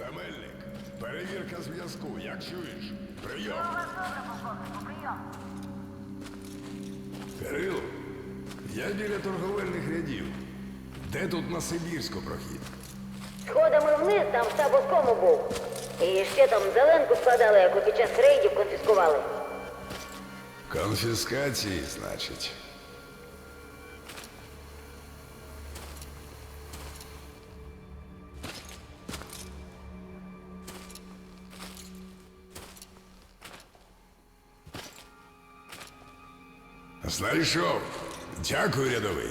Це мельник. Перевірка зв'язку. Як чуєш? Прийом. Кирило, я біля торговельних рядів. Де тут на Сибірську прохід? Сходами вниз там штаб оскому був. І ще там зеленку складали, яку під час рейдів конфіскували. Конфіскації, значить. Знайшов. Дякую, рядовий.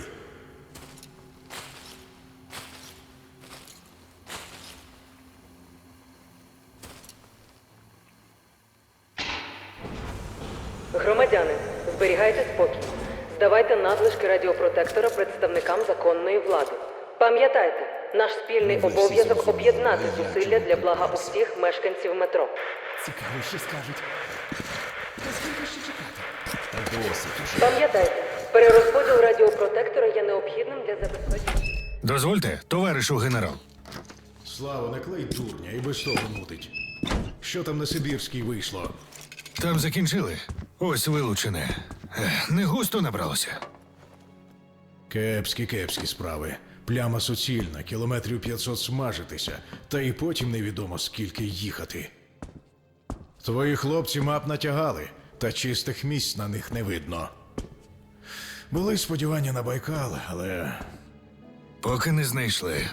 Громадяни, зберігайте спокій. Здавайте надлишки радіопротектора представникам законної влади. Пам'ятайте, наш спільний обов'язок об'єднати зусилля для блага усіх мешканців метро. Цікаво, що скажуть. Та скільки ще чекати? Та досить уже. Пам'ятайте, перерозподіл радіопротектора є необхідним для забезпечення. Дозвольте, товаришу генерал. Слава, не клей дурня і без того мутить. Що там на Сибірській вийшло? Там закінчили. Ось вилучене. Ех, Не густо набралося. Кепські, кепські справи. Пляма суцільна, кілометрів 500 смажитися, та і потім невідомо скільки їхати. Твої хлопці мап натягали, та чистих місць на них не видно. Були сподівання на Байкал, але Поки не знайшли.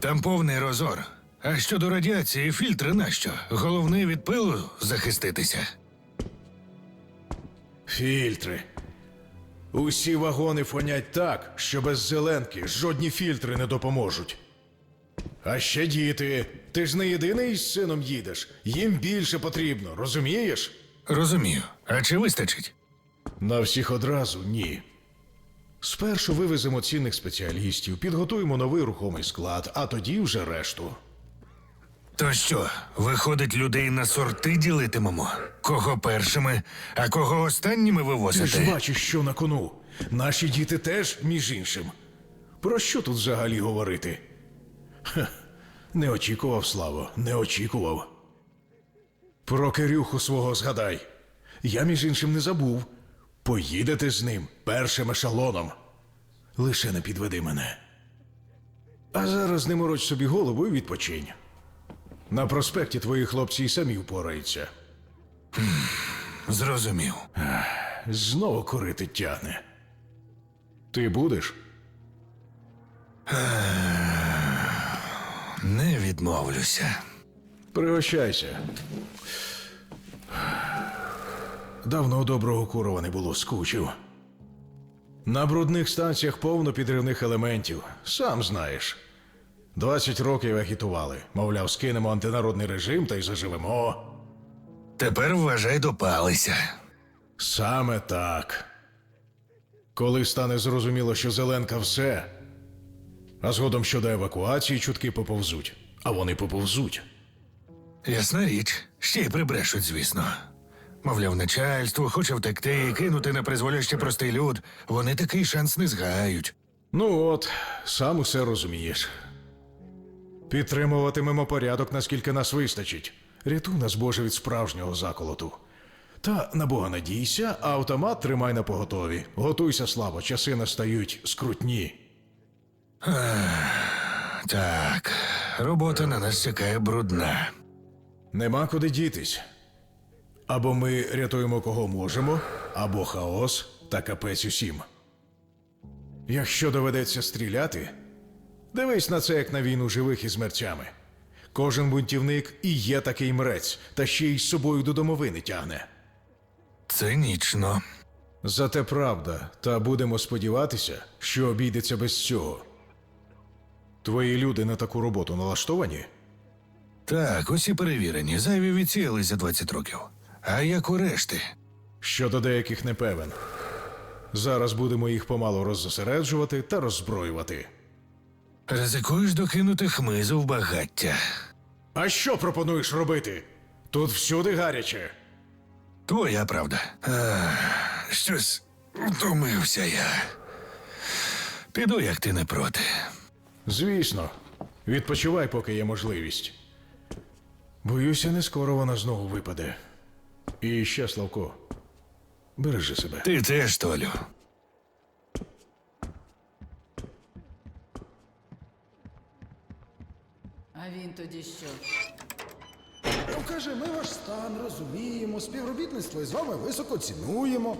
Там повний розор. А щодо радіації, фільтри нащо? Головне від пилу захиститися. фільтри. Усі вагони фонять так, що без зеленки жодні фільтри не допоможуть. А ще діти. Ти ж не єдиний з сином їдеш. Їм більше потрібно, розумієш? Розумію. А чи вистачить? На всіх одразу ні. Спершу вивеземо цінних спеціалістів, підготуємо новий рухомий склад, а тоді вже решту. То що, виходить, людей на сорти ділитимемо? Кого першими, а кого останніми Ти ж бачиш, що на кону. Наші діти теж, між іншим. Про що тут взагалі говорити? Хех, не очікував, Славо, не очікував. Про Кирюху свого згадай. Я, між іншим, не забув. Поїдете з ним першим ешелоном. Лише не підведи мене. А зараз не мороч собі голову і відпочинь. На проспекті твої хлопці й самі впораються. Зрозумів. Знову курити тягне. Ти будеш? Не відмовлюся. Пригощайся. Давно доброго курова не було, скучив. На брудних станціях повно підривних елементів, сам знаєш. Двадцять років агітували. Мовляв, скинемо антинародний режим та й заживемо. Тепер вважай допалися. Саме так. Коли стане зрозуміло, що Зеленка все, а згодом щодо евакуації чутки поповзуть, а вони поповзуть. Ясна річ, ще й прибрешуть, звісно. Мовляв, начальство хоче втекти кинути на призволяще простий люд. Вони такий шанс не згають. Ну от, сам усе розумієш. Підтримуватимемо порядок, наскільки нас вистачить. Рятуй нас, Боже, від справжнього заколоту. Та на Бога надійся, а автомат тримай на поготові. Готуйся, слабо, часи настають скрутні. Так, робота на нас чекає брудна. Нема куди дітись. Або ми рятуємо кого можемо, або хаос та капець усім. Якщо доведеться стріляти, дивись на це як на війну живих із мерцями. Кожен бунтівник і є такий мрець, та ще й з собою до домовини тягне. Цинічно. Зате правда, та будемо сподіватися, що обійдеться без цього. Твої люди на таку роботу налаштовані? Так, усі перевірені, зайві відсіяли за 20 років. А як у решти? Щодо деяких не певен. Зараз будемо їх помалу роззосереджувати та роззброювати. Ризикуєш докинути хмизу в багаття. А що пропонуєш робити? Тут всюди гаряче. Твоя правда. А, щось втомився я. Піду, як ти не проти. Звісно, відпочивай, поки є можливість. Боюся, не скоро вона знову випаде. І ще, Славко, бережи себе. Ти теж, Толю. А він тоді що? Ну, каже, ми ваш стан розуміємо, співробітництво із вами високо цінуємо.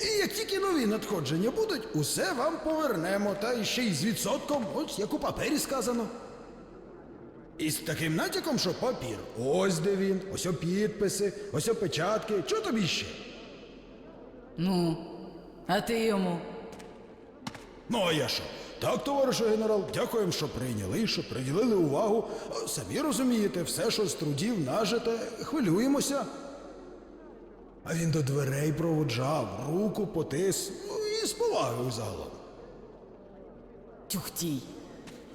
І як тільки нові надходження будуть, усе вам повернемо, та ще й з відсотком, ось як у папері сказано. І з таким натяком, що папір. Ось де він, ось о підписи, ось о печатки. Чого тобі ще? Ну, а ти йому. Ну, а я що? Так, товаришу генерал, дякуємо, що прийняли, що приділили увагу. Самі розумієте, все, що з трудів нажите, хвилюємося. А він до дверей проводжав, руку потис, ну і з повагою загалом. Тюхтій.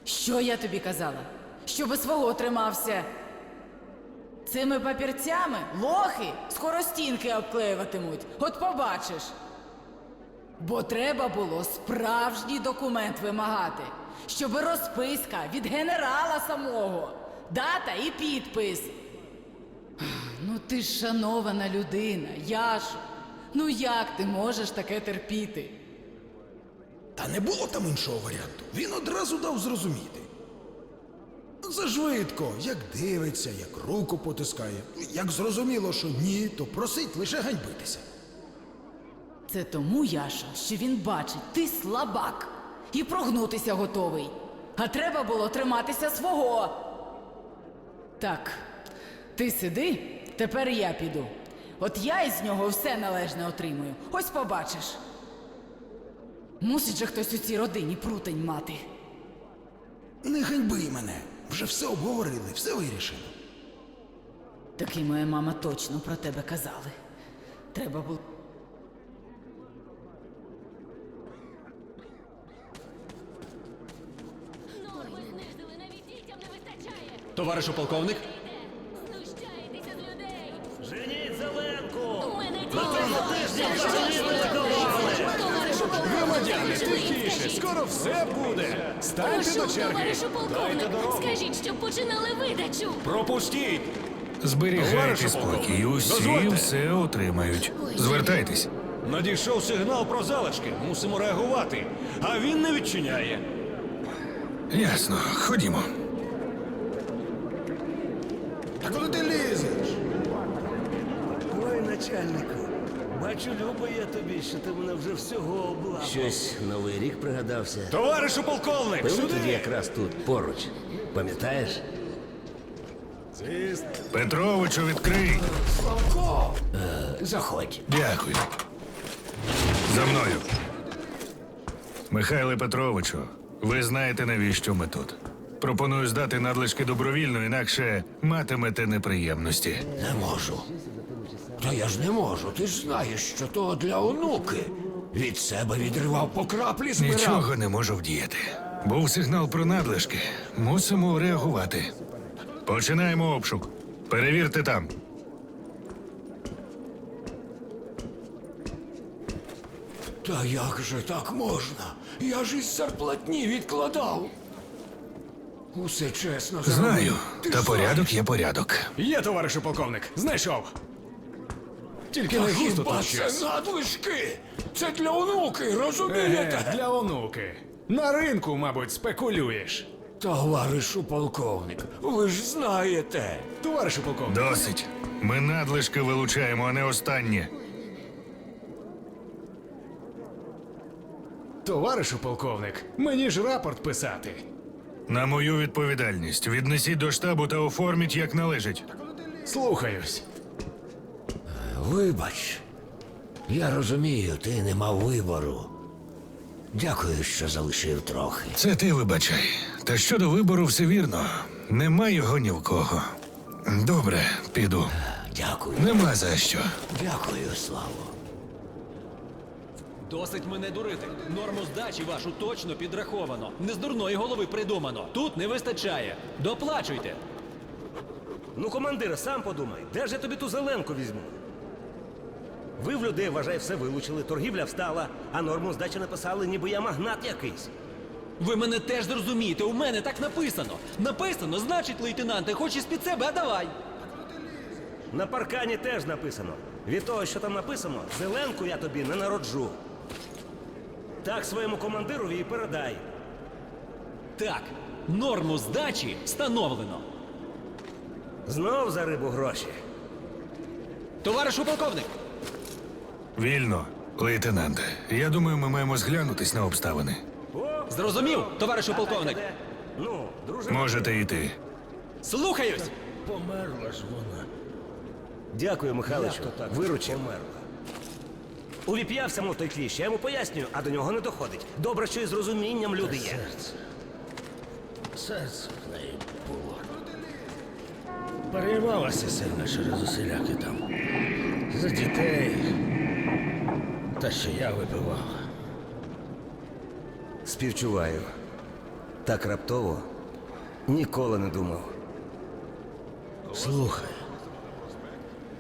Що я тобі казала? Щоби свого тримався. Цими папірцями лохи скоро стінки обклеюватимуть. От побачиш. Бо треба було справжній документ вимагати, щоб розписка від генерала самого, дата і підпис. Ну ти ж шанована людина, Яшо. Ну як ти можеш таке терпіти? Та не було там іншого варіанту. Він одразу дав зрозуміти. Зажвидко, як дивиться, як руку потискає. Як зрозуміло, що ні, то просить лише ганьбитися. Це тому, Яша, що він бачить, ти слабак і прогнутися готовий. А треба було триматися свого. Так, ти сиди, тепер я піду. От я із нього все належне отримую. Ось побачиш. Мусить же хтось у цій родині прутень мати. Не ганьби мене. Вже все обговорили, все вирішено. Таки моя мама точно про тебе казали. Треба було. Норми знизили, навіть дітям не вистачає. Товаришу полковник, Знущаєтеся з людей. Женіть Зеленку! У мене Товаришу громадяни, тихіше, скоро все буде. Станьте до Прошу, черги. товаришу полковник, скажіть, щоб починали видачу. Пропустіть. Зберігайте Товаришу спокій, усі дозвольте. все отримають. Звертайтесь. Надійшов сигнал про залишки. Мусимо реагувати. А він не відчиняє. Ясно, ходімо. Та куди ти лізеш? Ой, начальнику. Бачу, любо я тобі, що ти мене вже всього облав. Щось новий рік пригадався. Товаришу полковник! Пили Сюди! тоді якраз тут поруч. Пам'ятаєш? Петровичу, відкрий. Заходь. Дякую. За мною. Михайле Петровичу, ви знаєте, навіщо ми тут. Пропоную здати надлишки добровільно, інакше матимете неприємності. Не можу. Та я ж не можу. Ти ж знаєш, що то для онуки. Від себе відривав по краплі збирав. Нічого не можу вдіяти. Був сигнал про надлишки. Мусимо реагувати. Починаємо обшук. Перевірте там. Та як же так можна? Я ж із зарплатні відкладав. Усе чесно. Знаю, Ти та порядок є порядок. Є, товаришу полковник, знайшов. Тільки не густо тут це надлишки? Це для онуки, розумієте? Еге, для онуки. На ринку, мабуть, спекулюєш. Товаришу полковник, ви ж знаєте. Товаришу полковник. Досить. Ми надлишки вилучаємо, а не останнє. Товаришу полковник, мені ж рапорт писати. На мою відповідальність. Віднесіть до штабу та оформіть як належить. Слухаюсь. Вибач. Я розумію, ти не мав вибору. Дякую, що залишив трохи. Це ти вибачай. Та щодо вибору все вірно. Нема його ні в кого. Добре, піду. Дякую. Нема за що. Дякую, Славо. Досить мене дурити. Норму здачі вашу точно підраховано. Не з дурної голови придумано. Тут не вистачає. Доплачуйте. Ну, командире, сам подумай, де ж я тобі ту зеленку візьму? Ви в людей, вважай, все вилучили, торгівля встала, а норму здачі написали, ніби я магнат якийсь. Ви мене теж зрозумієте, у мене так написано. Написано, значить, лейтенанте, хочеш під себе, а давай. На паркані теж написано. Від того, що там написано, зеленку я тобі не народжу. Так своєму командирові і передай. Так, норму здачі встановлено. Знов за рибу гроші. Товаришу полковник, Вільно, лейтенанте. Я думаю, ми маємо зглянутись на обставини. зрозумів, товаришу полковник. Ну, друже. Можете йти. Слухаюсь. Померла ж вона. Дякую, Михайловичу. Виручив. Померла. Увіп'явся, мов той кліщ. Я йому пояснюю, а до нього не доходить. Добре, що і з розумінням люди є. Серце. Серце в неї було. Переймалася сильно через усіляки там. За дітей. Та що я випивав. Співчуваю. Так раптово ніколи не думав. Слухай.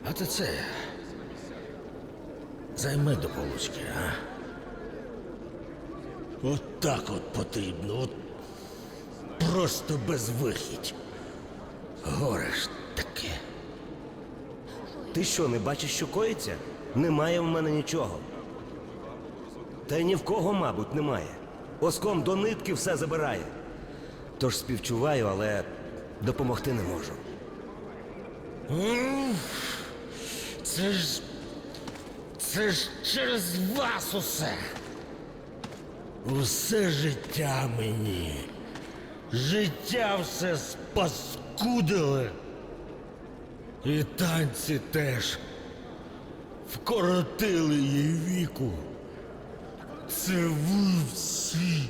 А ти це. Займи до получки, а? От так от потрібно. От просто безвихідь. Горе ж таке. Ти що, не бачиш, що коїться? Немає в мене нічого. Та й ні в кого, мабуть, немає. Оском до нитки все забирає. Тож співчуваю, але допомогти не можу. Це ж. Це ж через вас усе. Усе життя мені. Життя все спаскудили. І танці теж вкоротили їй віку. Це ви всі.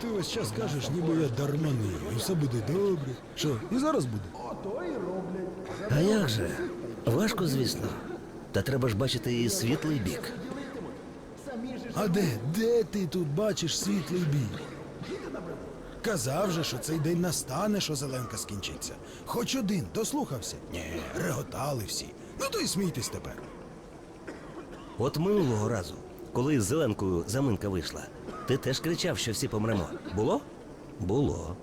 Ти весь час кажеш, ніби я дарманий, і все буде добре. Що, і зараз буде? А як же? Важко, звісно. Та треба ж бачити і світлий бік. А де? Де ти тут бачиш світлий бій? Казав же, що цей день настане, що зеленка скінчиться. Хоч один, дослухався? Ні, реготали всі. Ну то й смійтесь тепер. От минулого разу, коли з Зеленкою заминка вийшла, ти теж кричав, що всі помремо. Було? Було.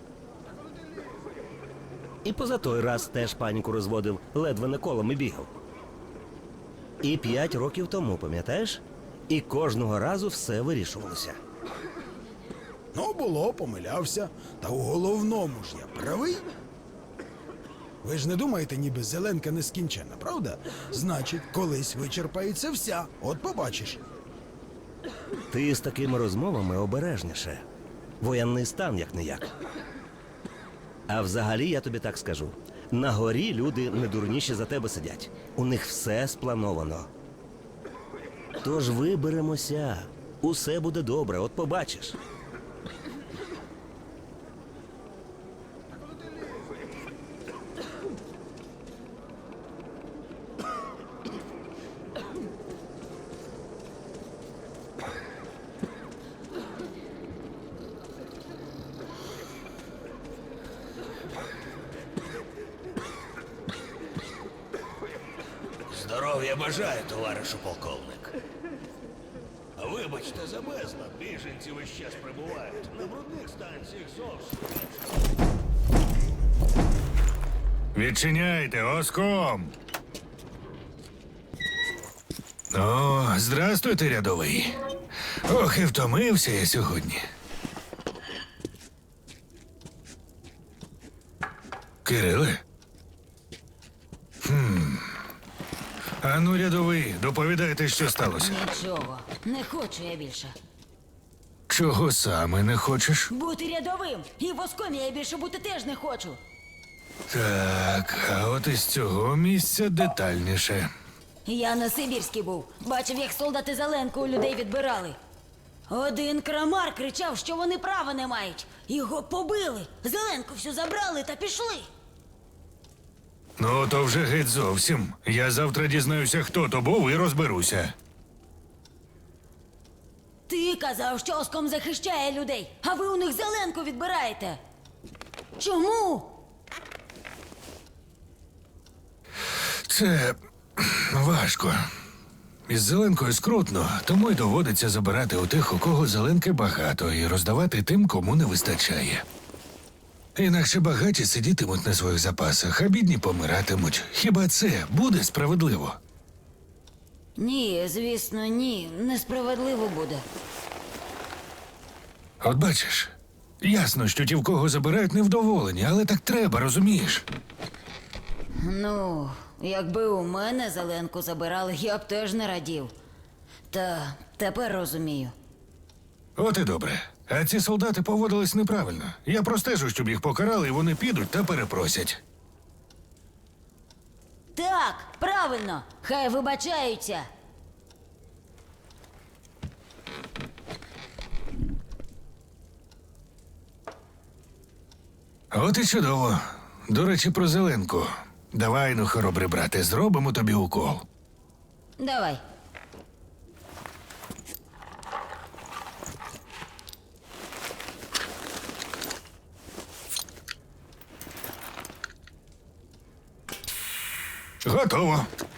І поза той раз теж паніку розводив, ледве не колом і бігав. І п'ять років тому, пам'ятаєш? І кожного разу все вирішувалося. Ну, було, помилявся. Та у головному ж я правий. Ви ж не думаєте, ніби зеленка нескінченна, правда? Значить, колись вичерпається вся. От побачиш. Ти з такими розмовами обережніше. Воєнний стан як не як. А взагалі я тобі так скажу: на горі люди не дурніші за тебе сидять. У них все сплановано. Тож виберемося. Усе буде добре, от побачиш. Здоров'я бажаю, товаришу полковник. Вибачте за безлад, біженці весь час прибувають. На брудних станціях зовсім. Відчиняйте, оском. О, здрастуйте, рядовий. Ох, і втомився я сьогодні. Кириле? Хм. Ану, рядовий, доповідайте, що сталося. Нічого, не хочу я більше. Чого саме не хочеш? Бути рядовим. І воском я більше бути теж не хочу. Так, а от із цього місця детальніше. Я на Сибірській був. Бачив, як солдати Зеленку у людей відбирали. Один крамар кричав, що вони права не мають. Його побили. Зеленку всю забрали та пішли. Ну, то вже геть зовсім. Я завтра дізнаюся, хто то був, і розберуся. Ти казав, що оском захищає людей, а ви у них зеленку відбираєте. Чому? Це важко. Із зеленкою скрутно, тому й доводиться забирати у тих, у кого зеленки багато, і роздавати тим, кому не вистачає. Інакше багаті сидітимуть на своїх запасах, а бідні помиратимуть. Хіба це буде справедливо? Ні, звісно, ні. Несправедливо буде. От бачиш, ясно, що ті, в кого забирають, невдоволені, але так треба, розумієш? Ну, якби у мене зеленку забирали, я б теж не радів. Та тепер розумію. От і добре. А ці солдати поводились неправильно. Я простежу, щоб їх покарали, і вони підуть та перепросять. Так, правильно, хай вибачаються. От і чудово. До речі, про зеленку. Давай, ну, хоробрий брате, зробимо тобі укол. Давай. Então, ó.